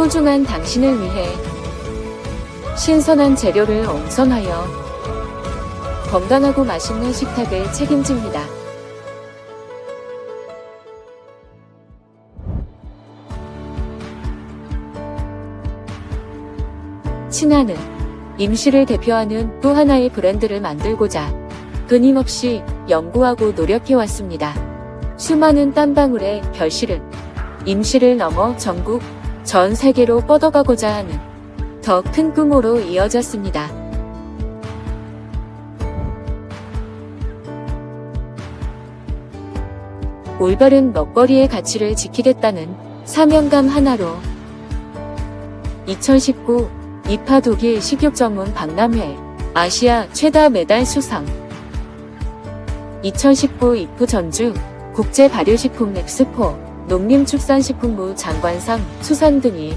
소중한 당신을 위해 신선한 재료를 엄선하여 건강하고 맛있는 식탁을 책임집니다. 친하는 임시를 대표하는 또 하나의 브랜드를 만들고자 끊임없이 연구하고 노력해왔습니다. 수많은 땀방울의 결실은 임시를 넘어 전국, 전 세계로 뻗어가고자 하는 더큰 꿈으로 이어졌습니다. 올바른 먹거리의 가치를 지키겠다는 사명감 하나로 2019 이파 독일 식욕 전문 박람회 아시아 최다 메달 수상 2019 이프 전주 국제 발효식품 엑스포 농림축산식품부 장관상 수상 등이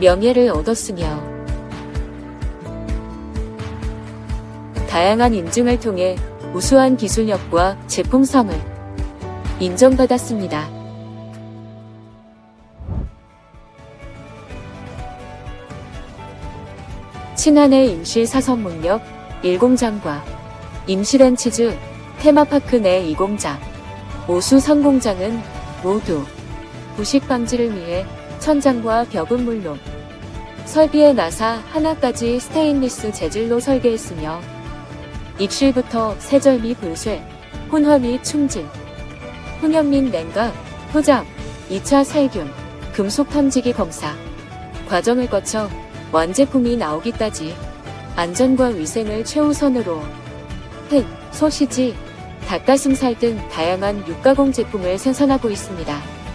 명예를 얻었으며 다양한 인증을 통해 우수한 기술력과 제품성을 인정받았습니다. 친한의 임실 사선문역 1공장과 임실앤치즈 테마파크 내 2공장, 오수 3공장은 모두 부식 방지를 위해 천장과 벽은 물론 설비의 나사 하나까지 스테인리스 재질로 설계했으며 입실부터 세절미 불쇠, 혼화 및 충진, 훈연 및 냉각, 포장, 2차 살균, 금속 탐지기 검사. 과정을 거쳐 완제품이 나오기까지 안전과 위생을 최우선으로 흑, 소시지, 닭가슴살 등 다양한 육가공 제품을 생산하고 있습니다.